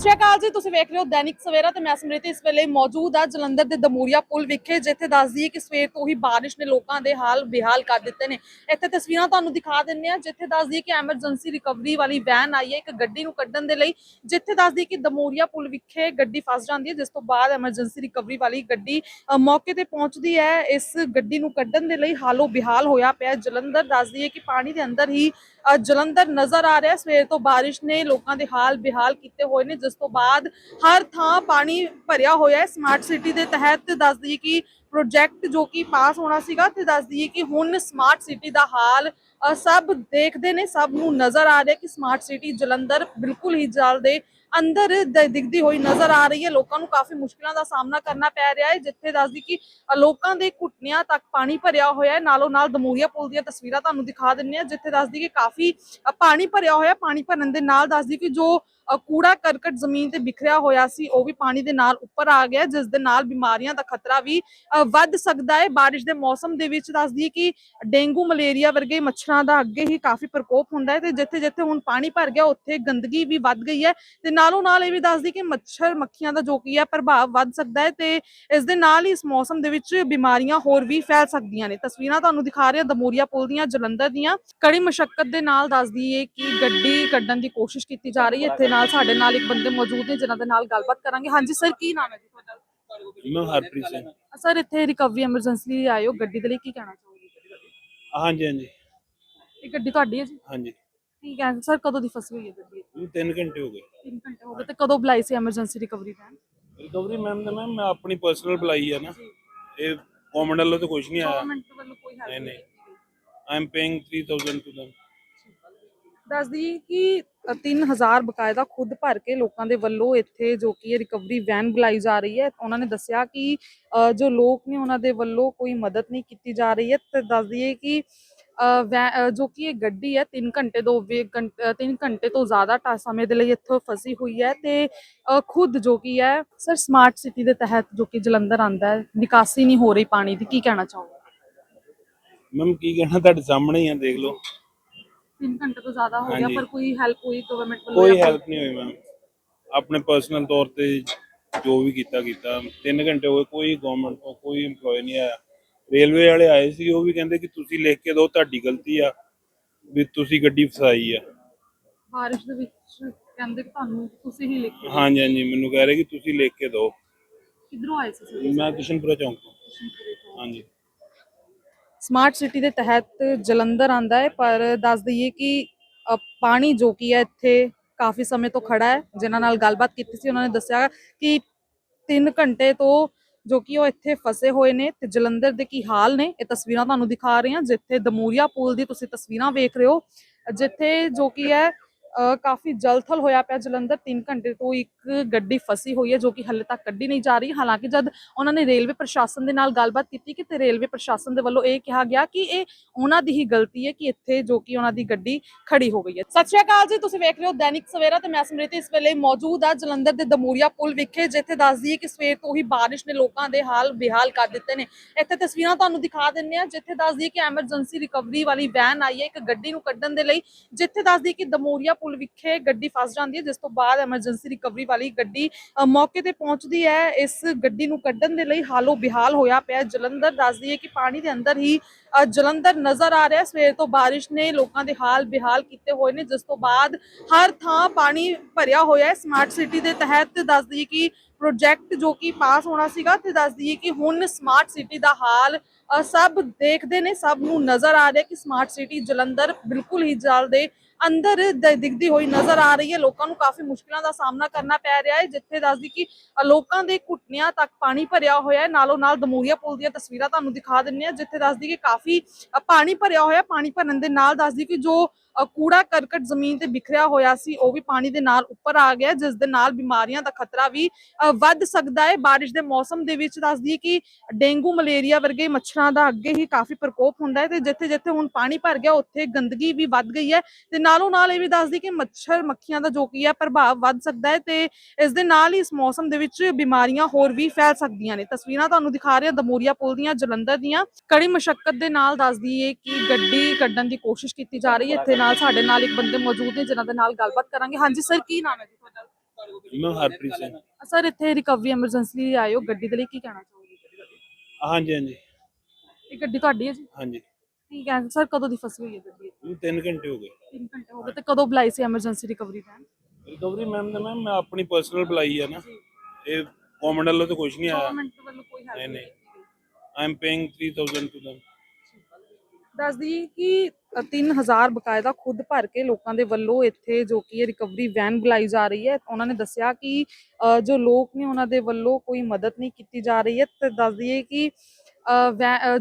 ਸ਼੍ਰੀ ਅਕਾਲ ਜੀ, ਤੁਸੀਂ ਵੇਖ ਰਹੇ ਹੋ ਦੈਨਿਕ ਸਵੇਰਾ ਤੇ ਮੈਂ ਸਮ੍ਰਿਤੀ ਇਸ ਵੇਲੇ ਮੌਜੂਦ ਆ ਜਲੰਧਰ ਦੇ ਦਮੂਰੀਆ ਪੁਲ ਵਿਖੇ, ਜਿੱਥੇ ਦੱਸਦੀ ਹੈ ਕਿ ਸਵੇਰ ਤੋਂ ਹੀ ਬਾਰਿਸ਼ ਨੇ ਲੋਕਾਂ ਦੇ ਹਾਲ ਬੇਹਾਲ ਕਰ ਦਿੱਤੇ ਨੇ। ਇੱਥੇ ਤਸਵੀਰਾਂ ਤੁਹਾਨੂੰ ਦਿਖਾ ਦਿੰਨੇ ਆ ਜਿੱਥੇ ਦੱਸਦੀ ਹੈ ਕਿ ਐਮਰਜੈਂਸੀ ਰਿਕਵਰੀ ਵਾਲੀ ਵੈਨ ਆਈ ਹੈ ਇੱਕ ਗੱਡੀ ਨੂੰ ਕੱਢਣ ਦੇ ਲਈ। ਜਿੱਥੇ ਦੱਸਦੀ ਹੈ ਕਿ ਦਮੂਰੀਆ ਪੁਲ ਵਿਖੇ ਗੱਡੀ ਫਸ ਜਾਂਦੀ ਹੈ, ਜਿਸ ਤੋਂ ਬਾਅਦ ਐਮਰਜੈਂਸੀ ਰਿਕਵਰੀ ਵਾਲੀ ਗੱਡੀ ਮੌਕੇ ਤੇ ਪਹੁੰਚਦੀ ਹੈ। ਇਸ ਗੱਡੀ ਨੂੰ ਕੱਢਣ ਦੇ ਲਈ ਹਾਲੋ ਬਿਹਾਲ ਹੋਇਆ ਪਿਆ ਜਲੰਧਰ ਦੱਸਦੀ ਹੈ ਕਿ ਪਾਣੀ ਦੇ ਅੰਦਰ ਹੀ ਜਲੰਧਰ ਨਜ਼ਰ ਆ ਰਿਹਾ। ਸਵੇਰ ਤੋਂ ਬਾਰਿਸ਼ ਨੇ ਲੋਕਾਂ ਦੇ ਹਾਲ ਬਿਹਾਲ ਕੀਤੇ ਹੋਏ ਨੇ, ਜਿਸ ਤੋਂ ਬਾਅਦ ਹਰ ਥਾਂ ਪਾਣੀ ਭਰਿਆ ਹੋਇਆ ਹੈ। ਸਮਾਰਟ ਸਿਟੀ ਦੇ ਤਹਿਤ ਦੱਸਦੀ ਹੈ ਕਿ ਪ੍ਰੋਜੈਕਟ ਜੋ ਕਿ ਪਾਸ ਹੋਣਾ ਸੀਗਾ ਤੇ ਦੱਸਦੀ ਹੈ ਕਿ ਹੁਣ ਸਮਾਰਟ ਸਿਟੀ ਦਾ ਹਾਲ ਸਭ ਦੇਖਦੇ ਨੇ, ਸਭ ਨੂੰ ਨਜ਼ਰ ਆ ਰਿਹਾ ਕਿ ਸਮਾਰਟ ਸਿਟੀ ਜਲੰਧਰ ਬਿਲਕੁਲ ਹੀ ਜਲਦੇ ਅੰਦਰ ਦਿਖਦੀ ਹੋਈ ਨਜ਼ਰ ਆ ਰਹੀ ਹੈ। ਲੋਕਾਂ ਨੂੰ ਕਾਫੀ ਮੁਸ਼ਕਲਾਂ ਦਾ ਸਾਹਮਣਾ ਕਰਨਾ ਪੈ ਰਿਹਾ ਹੈ, ਜਿੱਥੇ ਦੱਸਦੀ ਕਿ ਲੋਕਾਂ ਦੇ ਘੁੱਟਨਿਆਂ ਤੱਕ ਪਾਣੀ ਭਰਿਆ ਹੋਇਆ ਹੈ। ਨਾਲੋਂ ਨਾਲ ਦਮੂਰੀਆ ਪੁਲ ਦੀਆਂ ਤਸਵੀਰਾਂ ਤੁਹਾਨੂੰ ਦਿਖਾ ਦਿੰਨੇ ਆ ਜਿੱਥੇ ਦੱਸਦੀ ਕਿ ਕਾਫੀ ਪਾਣੀ ਭਰਿਆ ਹੋਇਆ ਪਾਣੀ ਭਰਨ ਦੇ ਨਾਲ ਦੱਸਦੀ ਕਿ ਜੋ ਕੂੜਾ ਕਰਕਟ ਜ਼ਮੀਨ ਤੇ ਬਿਖਰਿਆ ਹੋਇਆ ਸੀ, ਉਹ ਵੀ ਪਾਣੀ ਦੇ ਨਾਲ ਉੱਪਰ ਆ ਗਿਆ ਜਿਸ ਦੇ ਨਾਲ ਬਿਮਾਰੀਆਂ ਦਾ ਖਤਰਾ ਵੀ ਵੱਧ ਸਕਦਾ ਹੈ। ਬਾਰਿਸ਼ ਦੇ ਮੌਸਮ ਦੇ ਵਿੱਚ ਦੱਸਦੀ ਹੈ ਕਿ ਡੇਂਗੂ, ਮਲੇਰੀਆ ਵਰਗੇ ਮੱਛਰਾਂ ਦਾ ਅੱਗੇ ਹੀ ਕਾਫੀ ਪ੍ਰਕੋਪ ਹੁੰਦਾ ਹੈ ਤੇ ਜਿੱਥੇ ਜਿੱਥੇ ਹੁਣ ਪਾਣੀ ਭਰ ਗਿਆ, ਉੱਥੇ ਗੰਦਗੀ ਵੀ ਵੱਧ ਗਈ ਹੈ ਤੇ ਨਾਲੋਂ ਨਾਲ ਇਹ ਵੀ ਦੱਸਦੀ ਕਿ ਮੱਛਰ ਮੱਖੀਆਂ ਦਾ ਜੋ ਕੀ ਹੈ ਪ੍ਰਭਾਵ ਵੱਧ ਸਕਦਾ ਹੈ ਤੇ ਇਸ ਦੇ ਨਾਲ ਹੀ ਇਸ ਮੌਸਮ ਦੇ ਵਿੱਚ ਬਿਮਾਰੀਆਂ ਹੋਰ ਵੀ ਫੈਲ ਸਕਦੀਆਂ ਨੇ। ਤਸਵੀਰਾਂ ਤੁਹਾਨੂੰ ਦਿਖਾ ਰਹੇ ਹਾਂ ਦਮੋਰੀਆ ਪੁਲ ਦੀਆਂ ਜਲੰਧਰ ਦੀਆਂ। ਕੜੀ ਮਸ਼ੱਕਤ ਦੇ ਨਾਲ ਦੱਸਦੀ ਹੈ ਕਿ ਗੱਡੀ ਕੱਢਣ ਦੀ ਕੋਸ਼ਿਸ਼ ਕੀਤੀ ਜਾ ਰਹੀ ਹੈ। ਇੱਥੇ ਨਾਲ ਸਾਡੇ ਨਾਲ ਇੱਕ ਬੰਦੇ ਮੌਜੂਦ ਨੇ ਜਿਨ੍ਹਾਂ ਦੇ ਨਾਲ ਗੱਲਬਾਤ ਕਰਾਂਗੇ। ਹਾਂਜੀ ਸਰ ਕੀ ਨਾਮ ਹੈ ਜੀ ਤੁਹਾਡਾ? ਮੈਂ ਹਰਪ੍ਰੀਤ ਸਿੰਘ। ਸਰ ਇੱਥੇ ਰਿਕਵਰੀ ਐਮਰਜੈਂਸੀ ਲਈ ਹੋ ਗੱਡੀ ਦੇ ਲਈ ਕੀ ਕਹਿਣਾ ਚਾਹੋਗੇ? ਹਾਂਜੀ ਹਾਂਜੀ। ਇਹ ਗੱਡੀ ਤੁਹਾਡੀ ਹੈ ਜੀ? ਹਾਂਜੀ। ਠੀਕ ਹੈ। ਸਰ ਕਦੋਂ ਦੀ ਫਸੀ ਹੋਈ ਹੈ ਗੱਡੀ? ਇਹ ਤਿੰਨ ਘੰਟੇ ਹੋ ਗਏ। 3 ਘੰਟੇ ਹੋ ਗਏ ਤੇ ਕਦੋਂ ਬੁਲਾਈ ਸੀ emergency recovery van recovery ma'am ਨੇ ਮੈਮ ਮੈਂ ਆਪਣੀ ਪਰਸਨਲ ਬੁਲਾਈ ਹੈ ਨਾ। ਇਹ ਗਵਰਨਮੈਂਟ ਵੱਲੋਂ ਤਾਂ ਕੁਝ ਨਹੀਂ ਆਇਆ। ਗਵਰਨਮੈਂਟ ਵੱਲੋਂ ਕੋਈ ਹੈਲਪ ਨਹੀਂ, ਨਹੀਂ। I am paying 3000 to them ਦੱਸਦੀ ਕਿ ਅ, 3000 ਬਕਾਇਦਾ ਖੁਦ ਭਰ ਕੇ ਲੋਕਾਂ ਦੇ ਵੱਲੋਂ ਇੱਥੇ ਜੋ ਕਿ ਰਿਕਵਰੀ ਵੈਨ ਬੁਲਾਈ ਜਾ ਰਹੀ ਹੈ ਉਹਨਾਂ ਨੇ ਦੱਸਿਆ ਕਿ ਅ, ਜੋ ਲੋਕ ਨੇ ਉਹਨਾਂ ਦੇ ਵੱਲੋਂ ਕੋਈ ਮਦਦ ਨਹੀਂ ਕੀਤੀ ਜਾ ਰਹੀ ਹੈ। ਤੇ ਦੱਸਦੀ ਹੈ ਕਿ ਜੋ ਕਿ ਇਹ ਗੱਡੀ ਹੈ 3 ਘੰਟੇ ਤੋਂ 3 ਘੰਟੇ ਤੋਂ ਜ਼ਿਆਦਾ ਸਮੇਂ ਦੇ ਲਈ ਇੱਥੇ ਫਸੀ ਹੋਈ ਹੈ ਤੇ ਖੁਦ ਜੋ ਕਿ ਹੈ ਸਰ ਸਮਾਰਟ ਸਿਟੀ ਦੇ ਤਹਿਤ ਜੋ ਕਿ ਜਲੰਧਰ ਆਂਦਾ ਹੈ ਨਿਕਾਸੀ ਨਹੀਂ ਹੋ ਰਹੀ ਪਾਣੀ ਦੀ ਕੀ ਕਹਿਣਾ ਚਾਹੋਗੇ? ਮੈਮ ਕੀ ਕਹਿਣਾ ਤੁਹਾਡੇ ਸਾਹਮਣੇ ਹੀ ਆ ਦੇਖ ਲਓ। 3 ਘੰਟੇ ਤੋਂ ਜ਼ਿਆਦਾ ਹੋ ਗਿਆ। ਪਰ ਕੋਈ ਹੈਲਪ ਹੋਈ ਗਵਰਨਮੈਂਟ ਵੱਲੋਂ ਕੋਈ ਹੈਲਪ ਨਹੀਂ ਹੋਈ ਮੈਮ ਆਪਣੇ ਪਰਸਨਲ ਤੌਰ ਤੇ ਜੋ ਵੀ ਕੀਤਾ ਕੀਤਾ। ਤਿੰਨ ਘੰਟੇ ਹੋ ਗਏ ਕੋਈ ਗਵਰਨਮੈਂਟ ਤੋਂ ਕੋਈ EMPLOYE ਨਹੀਂ ਆਇਆ। ਰੇਲਵੇ ਵਾਲੇ ਆਏ ਸੀ ਉਹ ਵੀ ਕਹਿੰਦੇ ਕਿ ਤੁਸੀਂ ਲਿਖ ਕੇ ਦਿਓ ਤੁਹਾਡੀ ਗਲਤੀ ਆ ਵੀ ਤੁਸੀਂ ਗੱਡੀ ਫਸਾਈ ਆ। ਬਾਰਿਸ਼ ਦੇ ਵਿੱਚ ਕਹਿੰਦੇ ਕਿ ਤੁਹਾਨੂੰ ਤੁਸੀਂ ਹੀ ਲਿਖ ਕੇ। ਹਾਂਜੀ ਹਾਂਜੀ ਮੈਨੂੰ ਕਹਿ ਰਹੇ ਕਿ ਤੁਸੀਂ ਲਿਖ ਕੇ ਦਿਓ। ਕਿੱਧਰੋਂ ਆਏ ਸੀ ਸਰ ਮੈਂ ਕਿਸ਼ਨਪੁਰਾ ਚੌਂਕ ਤੋਂ। ਹਾਂਜੀ। ਸਮਾਰਟ ਸਿਟੀ ਦੇ ਤਹਿਤ ਜਲੰਧਰ ਆਂਦਾ ਹੈ ਪਰ ਦੱਸ ਦਈਏ ਕਿ ਅ, ਪਾਣੀ ਜੋ ਕੀ ਹੈ ਇੱਥੇ ਕਾਫੀ ਸਮੇਂ ਤੋਂ ਖੜਾ ਹੈ ਜਿਨ੍ਹਾਂ ਨਾਲ ਗੱਲਬਾਤ ਕੀਤੀ ਸੀ ਉਹਨਾਂ ਨੇ ਦੱਸਿਆ ਕਿ 3 ਘੰਟੇ ਤੋਂ ਜੋ ਕਿ ਉਹ ਇੱਥੇ ਫਸੇ ਹੋਏ ਨੇ ਤੇ ਜਲੰਧਰ ਦੇ ਕੀ ਹਾਲ ਨੇ, ਇਹ ਤਸਵੀਰਾਂ ਤੁਹਾਨੂੰ ਦਿਖਾ ਰਹੇ ਹਾਂ। ਜਿੱਥੇ ਦਮੂਰੀਆ ਪੁਲ ਦੀ ਤੁਸੀਂ ਤਸਵੀਰਾਂ ਵੇਖ ਰਹੇ ਹੋ, ਜਿੱਥੇ ਜੋ ਕਿ ਹੈ ਕਾਫੀ ਜਲਥਲ ਹੋਇਆ ਪਿਆ ਜਲੰਧਰ 3 ਘੰਟੇ ਤੋਂ ਇੱਕ ਗੱਡੀ ਫਸੀ ਹੋਈ ਹੈ, ਜੋ ਕਿ ਹਲੇ ਤੱਕ ਕੱਢੀ ਨਹੀਂ ਜਾ ਰਹੀ। ਹਾਲਾਂਕਿ ਜਦ ਉਹਨਾਂ ਨੇ ਰੇਲਵੇ ਪ੍ਰਸ਼ਾਸਨ ਦੇ ਨਾਲ ਗੱਲਬਾਤ ਕੀਤੀ ਕਿ ਤੇ ਰੇਲਵੇ ਪ੍ਰਸ਼ਾਸਨ ਦੇ ਵੱਲੋਂ ਇਹ ਕਿਹਾ ਗਿਆ ਕਿ ਇਹ ਉਹਨਾਂ ਦੀ ਹੀ ਗਲਤੀ ਹੈ ਕਿ ਇੱਥੇ ਜੋ ਕਿ ਉਹਨਾਂ ਦੀ ਗੱਡੀ ਖੜੀ ਹੋ ਗਈ ਹੈ। ਸਤਿ ਸ਼੍ਰੀ ਅਕਾਲ ਜੀ, ਤੁਸੀਂ ਵੇਖ ਰਹੇ ਹੋ ਦੈਨਿਕ ਸਵੇਰਾ ਤੇ ਮੈਂ ਸਮ੍ਰਿਤੀ ਇਸ ਵੇਲੇ ਮੌਜੂਦ ਆ ਜਲੰਧਰ ਦੇ ਦਮੂਰੀਆ ਪੁਲ ਵਿਖੇ, ਜਿੱਥੇ ਦੱਸਦੀ ਹੈ ਕਿ ਸਵੇਰ ਤੋਂ ਹੀ ਬਾਰਿਸ਼ ਨੇ ਲੋਕਾਂ ਦੇ ਹਾਲ ਬੇਹਾਲ ਕਰ ਦਿੱਤੇ ਨੇ। ਇੱਥੇ ਤਸਵੀਰਾਂ ਤੁਹਾਨੂੰ ਦਿਖਾ ਦਿੰਨੇ ਆ ਜਿੱਥੇ ਦੱਸਦੀ ਹੈ ਕਿ ਐਮਰਜੈਂਸੀ ਰਿਕਵਰੀ ਵਾਲੀ ਵੈਨ ਆਈ ਹੈ, ਇੱਕ ਗੱਡੀ ਨੂੰ ਕੱਢਣ ਦੇ ਲਈ, ਜਿੱਥੇ ਦੱਸਦੀ ਹੈ ਕਿ ਦਮੂਰੀਆ ਪੁਲ ਵਿਖੇ ਗੱਡੀ ਫਸ ਜਾਂਦੀ ਹੈ, ਜਿਸ ਤੋਂ ਬਾਅਦ ਐਮਰਜੈਂਸੀ ਰਿਕਵਰੀ ਵਾਲੀ ਗੱਡੀ ਮੌਕੇ ਤੇ ਪਹੁੰਚਦੀ ਹੈ। ਇਸ ਗੱਡੀ ਨੂੰ ਕੱਢਣ ਦੇ ਲਈ ਹਾਲੋ ਬਿਹਾਲ ਹੋਇਆ ਪਿਆ। ਜਲੰਧਰ ਦੱਸਦੀ ਹੈ ਕਿ ਪਾਣੀ ਦੇ ਅੰਦਰ ਹੀ ਜਲੰਧਰ ਨਜ਼ਰ ਆ ਰਿਹਾ। ਸਵੇਰ ਤੋਂ ਬਾਰਿਸ਼ ਨੇ ਲੋਕਾਂ ਦੇ ਹਾਲ ਬਿਹਾਲ ਕੀਤੇ ਹੋਏ ਨੇ, ਜਿਸ ਤੋਂ ਬਾਅਦ ਹਰ ਥਾਂ ਪਾਣੀ ਭਰਿਆ ਹੋਇਆ ਹੈ। ਸਮਾਰਟ ਸਿਟੀ ਦੇ ਤਹਿਤ ਦੱਸਦੀ ਹੈ ਕਿ ਪ੍ਰੋਜੈਕਟ ਜੋ ਕਿ ਪਾਸ ਹੋਣਾ ਸੀਗਾ, ਤੇ ਦੱਸਦੀ ਹੈ ਕਿ ਹੁਣ ਸਮਾਰਟ ਸਿਟੀ ਦਾ ਹਾਲ ਸਭ ਦੇਖਦੇ ਨੇ, ਸਭ ਨੂੰ ਨਜ਼ਰ ਆ ਰਿਹਾ ਕਿ ਸਮਾਰਟ ਸਿਟੀ ਜਲੰਧਰ ਬਿਲਕੁਲ ਹੀ ਜਲ ਦੇ ਅੰਦਰ ਦਿਖਦੀ ਹੋਈ ਨਜ਼ਰ ਆ ਰਹੀ ਹੈ। ਲੋਕਾਂ ਨੂੰ ਕਾਫੀ ਮੁਸ਼ਕਲਾਂ ਦਾ ਸਾਹਮਣਾ ਕਰਨਾ ਪੈ ਰਿਹਾ ਹੈ। ਜਿੱਥੇ ਦੱਸਦੀ ਕਿ ਲੋਕਾਂ ਦੇ ਘੁੱਟਨਿਆਂ ਤੱਕ ਪਾਣੀ ਭਰਿਆ ਹੋਇਆ ਹੈ। ਨਾਲੋਂ ਨਾਲ ਦਮੂਰੀਆ ਪੁਲ ਦੀਆਂ ਤਸਵੀਰਾਂ ਤੁਹਾਨੂੰ ਦਿਖਾ ਦਿੰਨੇ ਆ ਜਿੱਥੇ ਦੱਸਦੀ ਕਿ ਕਾਫੀ ਪਾਣੀ ਭਰਿਆ ਹੋਇਆ ਪਾਣੀ ਭਰਨ ਦੇ ਨਾਲ ਦੱਸਦੀ ਕਿ ਜੋ ਕੂੜਾ ਕਰਕਟ ਜ਼ਮੀਨ ਤੇ ਬਿਖਰਿਆ ਹੋਇਆ ਸੀ, ਉਹ ਵੀ ਪਾਣੀ ਦੇ ਨਾਲ ਉੱਪਰ ਆ ਗਿਆ, ਜਿਸ ਦੇ ਨਾਲ ਬਿਮਾਰੀਆਂ ਦਾ ਖਤਰਾ ਵੀ ਵੱਧ ਸਕਦਾ ਹੈ। ਬਾਰਿਸ਼ ਦੇ ਮੌਸਮ ਦੇ ਵਿੱਚ ਦੱਸਦੀ ਹੈ ਕਿ ਡੇਂਗੂ, ਮਲੇਰੀਆ ਵਰਗੇ ਮੱਛਰਾਂ ਦਾ ਅੱਗੇ ਹੀ ਕਾਫੀ ਪ੍ਰਕੋਪ ਹੁੰਦਾ ਹੈ ਤੇ ਜਿੱਥੇ ਜਿੱਥੇ ਹੁਣ ਪਾਣੀ ਭਰ ਗਿਆ, ਉੱਥੇ ਗੰਦਗੀ ਵੀ ਵੱਧ ਗਈ ਹੈ। ਤੇ ਨਾਲੋਂ ਨਾਲ ਇਹ ਵੀ ਦੱਸਦੀ ਕਿ ਮੱਛਰ ਮੱਖੀਆਂ ਦਾ ਜੋ ਕੀ ਹੈ, ਪ੍ਰਭਾਵ ਵੱਧ ਸਕਦਾ ਹੈ ਤੇ ਇਸ ਦੇ ਨਾਲ ਹੀ ਇਸ ਮੌਸਮ ਦੇ ਵਿੱਚ ਬਿਮਾਰੀਆਂ ਹੋਰ ਵੀ ਫੈਲ ਸਕਦੀਆਂ ਨੇ। ਤਸਵੀਰਾਂ ਤੁਹਾਨੂੰ ਦਿਖਾ ਰਹੇ ਹਾਂ, ਦਮੂਰੀਆ ਪੁਲ ਦੀਆਂ, ਜਲੰਧਰ ਦੀਆਂ। ਕੜੀ ਮਸ਼ੱਕਤ ਦੇ ਨਾਲ ਦੱਸਦੀ ਹੈ ਕਿ ਗੱਡੀ ਕੱਢਣ ਦੀ ਕੋਸ਼ਿਸ਼ ਕੀਤੀ ਜਾ ਰਹੀ ਹੈ। ਇੱਥੇ ਨਾਲ ਸਾਡੇ ਨਾਲ ਇੱਕ ਬੰਦੇ ਮੌਜੂਦ ਨੇ ਜਿਨ੍ਹਾਂ ਦੇ ਨਾਲ ਗੱਲਬਾਤ ਕਰਾਂਗੇ। ਹਾਂਜੀ ਸਰ ਕੀ ਨਾਮ ਹੈ ਜੀ ਤੁਹਾਡਾ? ਮੈਂ ਹਰਪ੍ਰੀਤ ਸਿੰਘ। ਸਰ ਇੱਥੇ ਰਿਕਵਰੀ ਐਮਰਜੈਂਸੀ ਲਈ ਆਏ ਹੋ ਗੱਡੀ ਦੇ ਲਈ ਕੀ ਕਹਿਣਾ ਚਾਹੋਗੇ? ਹਾਂਜੀ ਹਾਂਜੀ। ਇਹ ਗੱਡੀ ਤੁਹਾਡੀ ਹੈ ਜੀ? ਹਾਂਜੀ। ਠੀਕ ਹੈ ਸਰ ਕਦੋਂ ਦੀ ਫਸੀ ਹੋਈ ਹੈ ਗੱਡੀ? ਇਹ ਤਿੰਨ ਘੰਟੇ ਹੋ ਗਏ। 3 ਘੰਟੇ ਹੋ ਗਏ ਤੇ ਕਦੋਂ ਬੁਲਾਈ ਸੀ emergency recovery van recovery ma'am ਨੇ ਮੈਮ ਮੈਂ ਆਪਣੀ ਪਰਸਨਲ ਬੁਲਾਈ ਹੈ ਨਾ। ਇਹ ਗਵਰਨਮੈਂਟ ਵੱਲੋਂ ਤਾਂ ਕੁਝ ਨਹੀਂ ਆਇਆ। ਗਵਰਨਮੈਂਟ ਵੱਲੋਂ ਕੋਈ ਹੈਲਪ ਨਹੀਂ, ਨਹੀਂ ਨਹੀਂ। I am paying 3000 to them ਦੱਸ ਦਈਏ ਕਿ 3000 ਬਕਾਇਦਾ ਖੁਦ ਭਰ ਕੇ ਲੋਕਾਂ ਦੇ ਵੱਲੋਂ ਇੱਥੇ ਜੋ ਕਿ ਇਹ ਰਿਕਵਰੀ ਵੈਨ ਬੁਲਾਈ ਜਾ ਰਹੀ ਹੈ। ਉਹਨਾਂ ਨੇ ਦੱਸਿਆ ਕਿ ਜੋ ਲੋਕ ਨੇ ਉਹਨਾਂ ਦੇ ਵੱਲੋਂ ਕੋਈ ਮਦਦ ਨਹੀਂ ਕੀਤੀ ਜਾ ਰਹੀ ਹੈ। ਤੇ ਦੱਸ ਦਈਏ ਕਿ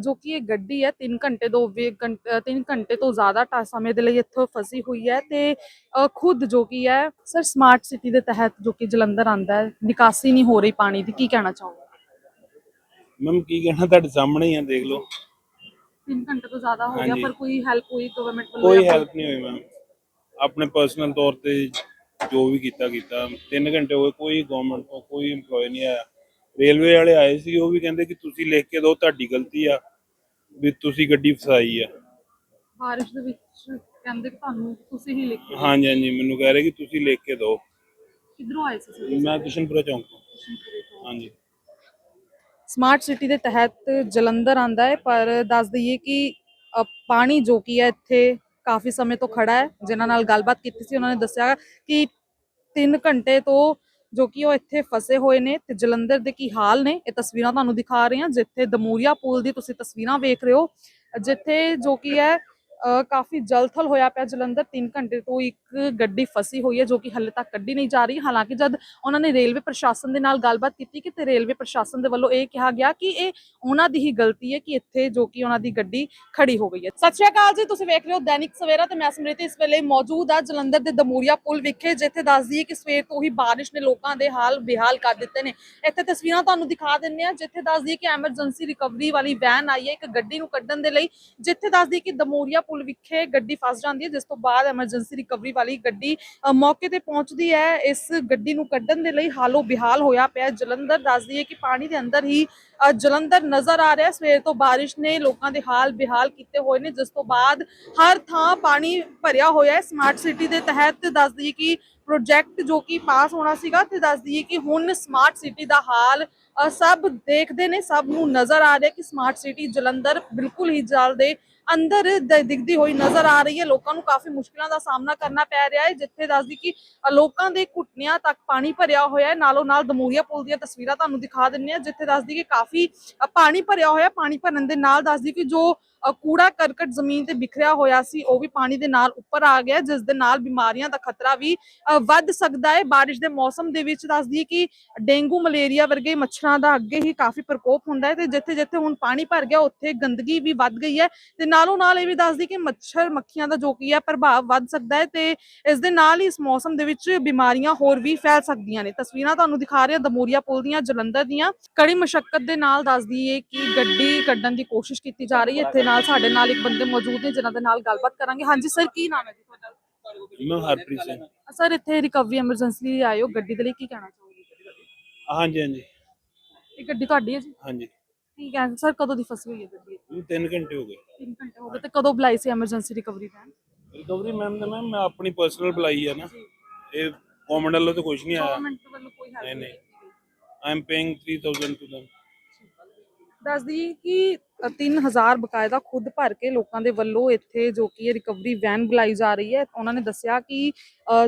ਜੋ ਕਿ ਇਹ ਗੱਡੀ ਹੈ 3 ਘੰਟੇ ਤੋਂ 3 ਘੰਟੇ ਤੋਂ ਜ਼ਿਆਦਾ ਟਾ, ਸਮੇਂ ਦੇ ਲਈ ਇੱਥੋਂ ਫਸੀ ਹੋਈ ਹੈ ਤੇ ਖੁਦ ਜੋ ਕਿ ਹੈ, ਸਰ ਸਮਾਰਟ ਸਿਟੀ ਦੇ ਤਹਿਤ ਜੋ ਕਿ ਜਲੰਧਰ ਆਂਦਾ ਹੈ, ਨਿਕਾਸੀ ਨਹੀਂ ਹੋ ਰਹੀ ਪਾਣੀ ਦੀ। ਕੀ ਕਹਿਣਾ ਚਾਹੋਗੇ? ਮੈਮ ਕੀ ਕਹਿਣਾ? ਤੁਹਾਡੇ ਸਾਹਮਣੇ ਹੀ ਆ, ਦੇਖ ਲਓ। 3 ਘੰਟੇ ਤੋਂ ਜ਼ਿਆਦਾ ਹੋ ਗਿਆ ਹਾਂਜੀ। ਪਰ ਕੋਈ ਹੈਲਪ ਕੋਈ ਗਵਰਨਮੈਂਟ ਵੱਲੋਂ ਕੋਈ ਜਾਂ ਹੈਲਪ ਨਹੀਂ ਹੋਈ ਮੈਮ ਆਪਣੇ ਪਰਸਨਲ ਤੌਰ ਤੇ ਜੋ ਵੀ ਕੀਤਾ ਕੀਤਾ। ਤਿੰਨ ਘੰਟੇ ਹੋਏ ਕੋਈ ਗਵਰਨਮੈਂਟ ਤੋਂ ਕੋਈ EMPLOYE ਨਹੀਂ ਆਇਆ। ਰੇਲਵੇ ਵਾਲੇ ਆਏ ਸੀ ਉਹ ਵੀ ਕਹਿੰਦੇ ਕਿ ਤੁਸੀਂ ਲਿਖ ਕੇ ਦਿਓ ਤੁਹਾਡੀ ਗਲਤੀ ਆ ਵੀ ਤੁਸੀਂ ਗੱਡੀ ਫਸਾਈ ਆ। ਬਾਰਿਸ਼ ਦੇ ਵਿੱਚ ਕਹਿੰਦੇ ਕਿ ਤੁਹਾਨੂੰ ਤੁਸੀਂ ਹੀ ਲਿਖ ਕੇ। ਹਾਂਜੀ ਹਾਂਜੀ ਮੈਨੂੰ ਕਹਿ ਰਹੇ ਕਿ ਤੁਸੀਂ ਲਿਖ ਕੇ ਦਿਓ। ਕਿੱਧਰੋਂ ਆਏ ਸੀ ਤੁਸੀਂ ਮੈਂ ਕਿਸ਼ਨਪੁਰਾ ਚੌਂਕ ਤੋਂ। ਹਾਂਜੀ। ਸਮਾਰਟ ਸਿਟੀ ਦੇ ਤਹਿਤ ਜਲੰਧਰ ਆਂਦਾ ਹੈ, ਪਰ ਦੱਸ ਦਈਏ ਕਿ ਪਾਣੀ ਜੋ ਕੀ ਹੈ, ਇੱਥੇ ਕਾਫੀ ਸਮੇਂ ਤੋਂ ਖੜਾ ਹੈ। ਜਿਨ੍ਹਾਂ ਨਾਲ ਗੱਲਬਾਤ ਕੀਤੀ ਸੀ, ਉਹਨਾਂ ਨੇ ਦੱਸਿਆ ਕਿ 3 ਘੰਟੇ ਤੋਂ ਜੋ ਕਿ ਉਹ ਇੱਥੇ ਫਸੇ ਹੋਏ ਨੇ ਤੇ ਜਲੰਧਰ ਦੇ ਕੀ ਹਾਲ ਨੇ, ਇਹ ਤਸਵੀਰਾਂ ਤੁਹਾਨੂੰ ਦਿਖਾ ਰਹੇ ਹਾਂ। ਜਿੱਥੇ ਦਮੂਰੀਆ ਪੁਲ ਦੀ ਤੁਸੀਂ ਤਸਵੀਰਾਂ ਵੇਖ ਰਹੇ ਹੋ, ਜਿੱਥੇ ਜੋ ਕਿ ਹੈ ਕਾਫੀ ਜਲਥਲ ਹੋਇਆ ਪਿਆ ਜਲੰਧਰ 3 ਘੰਟੇ ਤੋਂ ਇੱਕ ਗੱਡੀ ਫਸੀ ਹੋਈ ਹੈ ਜੋ ਕਿ ਹਲੇ ਤੱਕ ਕੱਢੀ ਨਹੀਂ ਜਾ ਰਹੀ। ਹਾਲਾਂਕਿ ਜਦ ਉਹਨਾਂ ਨੇ ਰੇਲਵੇ ਪ੍ਰਸ਼ਾਸਨ ਦੇ ਨਾਲ ਗੱਲਬਾਤ ਕੀਤੀ ਕਿ ਤੇ ਰੇਲਵੇ ਪ੍ਰਸ਼ਾਸਨ ਦੇ ਵੱਲੋਂ ਇਹ ਕਿਹਾ ਗਿਆ ਕਿ ਇਹ ਉਹਨਾਂ ਦੀ ਹੀ ਗਲਤੀ ਹੈ ਕਿ ਇੱਥੇ ਜੋ ਕਿ ਉਹਨਾਂ ਦੀ ਗੱਡੀ ਖੜੀ ਹੋ ਗਈ ਹੈ। ਸਤਿ ਸ਼੍ਰੀ ਅਕਾਲ ਜੀ, ਤੁਸੀਂ ਵੇਖ ਰਹੇ ਹੋ ਦੈਨਿਕ ਸਵੇਰਾ ਤੇ ਮੈਂ ਸਮ੍ਰਿਤੀ ਇਸ ਵੇਲੇ ਮੌਜੂਦ ਆ ਜਲੰਧਰ ਦੇ ਦਮੂਰੀਆ ਪੁਲ ਵਿਖੇ, ਜਿੱਥੇ ਦੱਸਦੀ ਦਈਏ ਕਿ ਸਵੇਰ ਤੋਂ ਹੀ ਬਾਰਿਸ਼ ਨੇ ਲੋਕਾਂ ਦੇ ਹਾਲ ਬੇਹਾਲ ਕਰ ਦਿੱਤੇ ਨੇ। ਇੱਥੇ ਤਸਵੀਰਾਂ ਤੁਹਾਨੂੰ ਦਿਖਾ ਦਿੰਨੇ ਆ ਜਿੱਥੇ ਦੱਸਦੀ ਦਈਏ ਕਿ ਐਮਰਜੈਂਸੀ ਰਿਕਵਰੀ ਵਾਲੀ ਵੈਨ ਆਈ ਹੈ ਇੱਕ ਗੱਡੀ ਨੂੰ ਕੱਢਣ ਦੇ ਲਈ, ਜਿੱਥੇ ਦੱਸਦੀ ਦਈਏ ਕਿ ਦਮੂਰੀਆ ਪੁਲ ਵਿਖੇ ਗੱਡੀ ਫਸ ਜਾਂਦੀ ਹੈ, ਜਿਸ ਤੋਂ ਬਾਅਦ ਐਮਰਜੈਂਸੀ ਰਿਕਵਰੀ ਵਾਲੀ ਗੱਡੀ ਮੌਕੇ ਤੇ ਪਹੁੰਚਦੀ ਹੈ। ਇਸ ਗੱਡੀ ਨੂੰ ਕੱਢਣ ਦੇ ਲਈ ਹਾਲੋ ਬਿਹਾਲ ਹੋਇਆ ਪਿਆ ਜਲੰਧਰ ਦੱਸ ਦਈਏ ਕਿ ਪਾਣੀ ਦੇ ਅੰਦਰ ਹੀ ਜਲੰਧਰ ਨਜ਼ਰ ਆ ਰਿਹਾ। ਸਵੇਰ ਤੋਂ ਬਾਰਿਸ਼ ਨੇ ਲੋਕਾਂ ਦੇ ਹਾਲ ਬਿਹਾਲ ਕੀਤੇ ਹੋਏ ਨੇ, ਜਿਸ ਤੋਂ ਬਾਅਦ ਹਰ ਥਾਂ ਪਾਣੀ ਭਰਿਆ ਹੋਇਆ ਹੈ। ਸਮਾਰਟ ਸਿਟੀ ਦੇ ਤਹਿਤ ਦੱਸਦੀ ਦਈਏ ਕਿ ਪ੍ਰੋਜੈਕਟ ਜੋ ਕਿ ਪਾਸ ਹੋਣਾ ਸੀਗਾ, ਤੇ ਦੱਸ ਦਈਏ ਕਿ ਹੁਣ ਸਮਾਰਟ ਸਿਟੀ ਦਾ ਹਾਲ ਸਭ ਦੇਖਦੇ ਨੇ, ਸਭ ਨੂੰ ਨਜ਼ਰ ਆ ਰਿਹਾ ਕਿ ਸਮਾਰਟ ਸਿਟੀ ਜਲੰਧਰ ਬਿਲਕੁਲ ਹੀ ਜਲ ਦੇ ਅੰਦਰ ਦਿਖਦੀ ਹੋਈ ਨਜ਼ਰ ਆ ਰਹੀ ਹੈ। ਲੋਕਾਂ ਨੂੰ ਕਾਫੀ ਮੁਸ਼ਕਲਾਂ ਦਾ ਸਾਹਮਣਾ ਕਰਨਾ ਪੈ ਰਿਹਾ ਹੈ। ਜਿੱਥੇ ਦੱਸਦੀ ਕਿ ਲੋਕਾਂ ਦੇ ਘੁੱਟਨਿਆਂ ਤੱਕ ਪਾਣੀ ਭਰਿਆ ਹੋਇਆ ਹੈ। ਨਾਲੋਂ ਨਾਲ ਦਮੂਰੀਆ ਪੁਲ ਦੀਆਂ ਤਸਵੀਰਾਂ ਤੁਹਾਨੂੰ ਦਿਖਾ ਦਿੰਨੇ ਆ ਜਿੱਥੇ ਦੱਸਦੀ ਕਿ ਕਾਫੀ ਪਾਣੀ ਭਰਿਆ ਹੋਇਆ ਪਾਣੀ ਭਰਨ ਦੇ ਨਾਲ ਦੱਸਦੀ ਕਿ ਜੋ ਕੂੜਾ ਕਰਕਟ ਜ਼ਮੀਨ ਤੇ ਬਿਖਰਿਆ ਹੋਇਆ ਸੀ, ਉਹ ਵੀ ਪਾਣੀ ਦੇ ਨਾਲ ਉੱਪਰ ਆ ਗਿਆ ਜਿਸ ਦੇ ਨਾਲ ਬਿਮਾਰੀਆਂ ਦਾ ਖਤਰਾ ਵੀ ਵੱਧ ਸਕਦਾ ਹੈ। ਬਾਰਿਸ਼ ਦੇ ਮੌਸਮ ਦੇ ਵਿੱਚ ਦੱਸਦੀ ਕਿ ਡੇਂਗੂ, ਮਲੇਰੀਆ ਵਰਗੇ ਮੱਛਰਾਂ ਦਾ ਅੱਗੇ ਹੀ ਕਾਫੀ ਪ੍ਰਕੋਪ ਹੁੰਦਾ ਹੈ ਤੇ ਜਿੱਥੇ ਜਿੱਥੇ ਹੁਣ ਪਾਣੀ ਭਰ ਗਿਆ, ਉੱਥੇ ਗੰਦਗੀ ਵੀ ਵੱਧ ਗਈ ਹੈ ਤੇ ਨਾਲ ਨਾਲ ਇਹ ਵੀ ਦੱਸਦੀ ਕਿ ਮੱਛਰ ਮੱਖੀਆਂ ਦਾ ਜੋ ਕੀ ਹੈ ਪ੍ਰਭਾਵ ਵੱਧ ਸਕਦਾ ਹੈ ਤੇ ਇਸ ਦੇ ਨਾਲ ਹੀ ਇਸ ਮੌਸਮ ਦੇ ਵਿੱਚ ਬਿਮਾਰੀਆਂ ਹੋਰ ਵੀ ਫੈਲ ਸਕਦੀਆਂ ਨੇ। ਤਸਵੀਰਾਂ ਤੁਹਾਨੂੰ ਦਿਖਾ ਰਹੇ ਹਾਂ ਦਮੂਰੀਆ ਪੁਲ ਦੀਆਂ ਜਲੰਧਰ ਦੀਆਂ। ਕੜੀ ਮਸ਼ੱਕਤ ਦੇ ਨਾਲ ਦੱਸਦੀ ਹੈ ਕਿ ਗੱਡੀ ਕੱਢਣ ਦੀ ਕੋਸ਼ਿਸ਼ ਕੀਤੀ ਜਾ ਰਹੀ ਹੈ। ਇੱਥੇ ਨਾਲ ਸਾਡੇ ਨਾਲ ਇੱਕ ਬੰਦੇ ਮੌਜੂਦ ਨੇ ਜਿਨ੍ਹਾਂ ਦੇ ਨਾਲ ਗੱਲਬਾਤ ਕਰਾਂਗੇ। ਹਾਂਜੀ ਸਰ ਕੀ ਨਾਮ ਹੈ ਜੀ ਤੁਹਾਡਾ? ਮੈਂ ਹਰਪ੍ਰੀਤ ਸਿੰਘ। ਸਰ ਇੱਥੇ ਰਿਕਵਰੀ ਐਮਰਜੈਂਸੀ ਲਈ ਆਏ ਹੋ ਗੱਡੀ ਦੇ ਲਈ ਕੀ ਕਹਿਣਾ ਚਾਹੋਗੇ? ਹਾਂਜੀ ਹਾਂਜੀ। ਇਹ ਗੱਡੀ ਤੁਹਾਡੀ ਹੈ ਜੀ? ਹਾਂਜੀ। ਠੀਕ ਹੈ। ਸਰ ਕਦੋਂ ਦੀ ਫਸੀ ਹੋਈ ਹੈ ਗੱਡੀ? ਇਹ ਤਿੰਨ ਘੰਟੇ ਹੋ ਗਏ। 3 ਘੰਟੇ ਹੋ ਗਏ ਤੇ ਕਦੋਂ ਬੁਲਾਈ ਸੀ emergency recovery van recovery ma'am ਨੇ ਮੈਮ ਮੈਂ ਆਪਣੀ ਪਰਸਨਲ ਬੁਲਾਈ ਹੈ ਨਾ। ਇਹ ਗਵਰਨਮੈਂਟ ਵੱਲੋਂ ਤਾਂ ਕੁਝ ਨਹੀਂ ਆਇਆ। ਗਵਰਨਮੈਂਟ ਵੱਲੋਂ ਕੋਈ ਹੈਲਪ ਨਹੀਂ, ਨਹੀਂ। I am paying 3000 to them ਦੱਸ ਦਈਏ ਕਿ ਅ, 3000 ਬਕਾਇਦਾ ਖੁਦ ਭਰ ਕੇ ਲੋਕਾਂ ਦੇ ਵੱਲੋਂ ਇੱਥੇ ਜੋ ਕਿ ਇਹ ਰਿਕਵਰੀ ਵੈਨ ਬੁਲਾਈ ਜਾ ਰਹੀ ਹੈ ਉਹਨਾਂ ਨੇ ਦੱਸਿਆ ਕਿ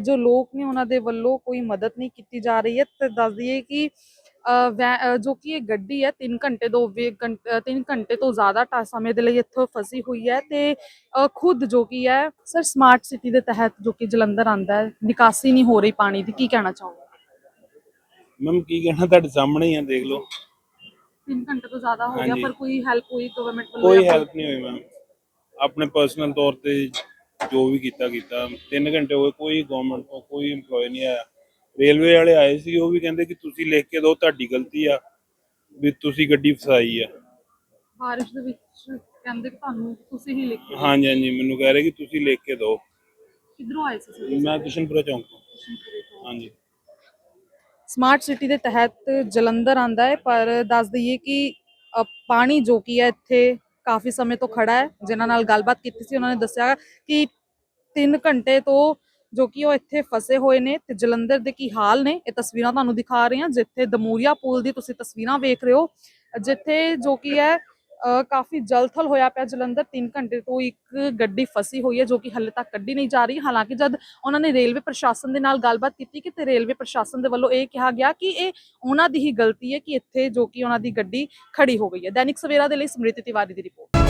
ਜੋ ਲੋਕ ਨੇ ਉਹਨਾਂ ਦੇ ਵੱਲੋਂ ਕੋਈ ਮਦਦ ਨਹੀਂ ਕੀਤੀ ਜਾ ਰਹੀ ਹੈ। ਤੇ ਦੱਸ ਦਈਏ ਕਿ ਜੋ ਕਿ ਇਹ ਗੱਡੀ ਹੈ 3 ਘੰਟੇ ਤੋਂ 3 ਘੰਟੇ ਤੋਂ ਜ਼ਿਆਦਾ ਟਾ ਸਮੇਂ ਦੇ ਲਈ ਇੱਥੋਂ ਫਸੀ ਹੋਈ ਹੈ ਤੇ ਖੁਦ ਜੋ ਕਿ ਹੈ ਸਰ ਸਮਾਰਟ ਸਿਟੀ ਦੇ ਤਹਿਤ ਜੋ ਕਿ ਜਲੰਧਰ ਆਂਦਾ ਹੈ ਨਿਕਾਸੀ ਨਹੀਂ ਹੋ ਰਹੀ ਪਾਣੀ ਦੀ ਕੀ ਕਹਿਣਾ ਚਾਹੋਗੇ? ਮੈਮ ਕੀ ਕਹਿਣਾ ਤੁਹਾਡੇ ਸਾਹਮਣੇ ਹੀ ਆ ਦੇਖ ਲਓ। 3 ਘੰਟੇ ਤੋਂ ਜ਼ਿਆਦਾ ਹੋ ਗਿਆ। ਪਰ ਕੋਈ ਹੈਲਪ ਕੋਈ ਗਵਰਨਮੈਂਟ ਵੱਲੋਂ ਕੋਈ ਹੈਲਪ ਨਹੀਂ ਹੋਈ ਮੈਮ ਆਪਣੇ ਪਰਸਨਲ ਤੌਰ ਤੇ ਜੋ ਵੀ ਕੀਤਾ ਕੀਤਾ। ਤਿੰਨ ਘੰਟੇ ਹੋਏ ਕੋਈ ਗਵਰਨਮੈਂਟ ਤੋਂ ਕੋਈ EMPLOYE ਨਹੀਂ ਆਇਆ। ਰੇਲਵੇ ਵਾਲੇ ਆਏ ਸੀ ਉਹ ਵੀ ਕਹਿੰਦੇ ਕਿ ਤੁਸੀਂ ਲਿਖ ਕੇ ਦਿਓ ਤੁਹਾਡੀ ਗਲਤੀ ਆ ਵੀ ਤੁਸੀਂ ਗੱਡੀ ਫਸਾਈ ਆ। ਬਾਰਿਸ਼ ਦੇ ਵਿੱਚ ਕਹਿੰਦੇ ਕਿ ਤੁਹਾਨੂੰ ਤੁਸੀਂ ਹੀ ਲਿਖ। ਹਾਂਜੀ ਹਾਂਜੀ ਮੈਨੂੰ ਕਹਿ ਰਹੇ ਕਿ ਤੁਸੀਂ ਲਿਖ ਕੇ ਦਿਓ। ਕਿੱਧਰੋਂ ਆਏ ਸੀ ਤੁਸੀਂ? ਮੈਂ ਕਿਸ਼ਨਪੁਰਾ ਚੌਂਕ ਤੋਂ। ਹਾਂਜੀ। ਸਮਾਰਟ ਸਿਟੀ ਦੇ ਤਹਿਤ ਜਲੰਧਰ ਆਂਦਾ ਹੈ ਪਰ ਦੱਸ ਦਈਏ ਕਿ ਅ, ਪਾਣੀ ਜੋ ਕੀ ਹੈ ਇੱਥੇ ਕਾਫੀ ਸਮੇਂ ਤੋਂ ਖੜਾ ਹੈ ਜਿਨ੍ਹਾਂ ਨਾਲ ਗੱਲਬਾਤ ਕੀਤੀ ਸੀ ਉਹਨਾਂ ਨੇ ਦੱਸਿਆ ਕਿ 3 ਘੰਟੇ ਤੋਂ ਜੋ ਕਿ ਉਹ ਇੱਥੇ ਫਸੇ ਹੋਏ ਨੇ ਤੇ ਜਲੰਧਰ ਦੇ ਕੀ ਹਾਲ ਨੇ, ਇਹ ਤਸਵੀਰਾਂ ਤੁਹਾਨੂੰ ਦਿਖਾ ਰਹੇ ਹਾਂ। ਜਿੱਥੇ ਦਮੂਰੀਆ ਪੁਲ ਦੀ ਤੁਸੀਂ ਤਸਵੀਰਾਂ ਵੇਖ ਰਹੇ ਹੋ, ਜਿੱਥੇ ਜੋ ਕਿ ਹੈ ਕਾਫੀ ਜਲਥਲ ਹੋਇਆ ਪਿਆ ਜਲੰਧਰ 3 ਘੰਟੇ ਤੋਂ ਇੱਕ ਗੱਡੀ ਫਸੀ ਹੋਈ ਹੈ ਜੋ ਕਿ ਹਲੇ ਤੱਕ ਕੱਢੀ ਨਹੀਂ ਜਾ ਰਹੀ। ਹਾਲਾਂਕਿ ਜਦ ਉਹਨਾਂ ਨੇ ਰੇਲਵੇ ਪ੍ਰਸ਼ਾਸਨ ਦੇ ਨਾਲ ਗੱਲਬਾਤ ਕੀਤੀ ਕਿ ਤੇ ਰੇਲਵੇ ਪ੍ਰਸ਼ਾਸਨ ਦੇ ਵੱਲੋਂ ਇਹ ਕਿਹਾ ਗਿਆ ਕਿ ਇਹ ਉਹਨਾਂ ਦੀ ਹੀ ਗਲਤੀ ਹੈ ਕਿ ਇੱਥੇ ਜੋ ਕਿ ਉਹਨਾਂ ਦੀ ਗੱਡੀ ਖੜੀ ਹੋ ਗਈ ਹੈ। ਦੈਨਿਕ ਸਵੇਰਾ ਦੇ ਲਈ ਸਮ੍ਰਿਤੀ ਤਿਵਾਰੀ ਦੀ ਰਿਪੋਰਟ।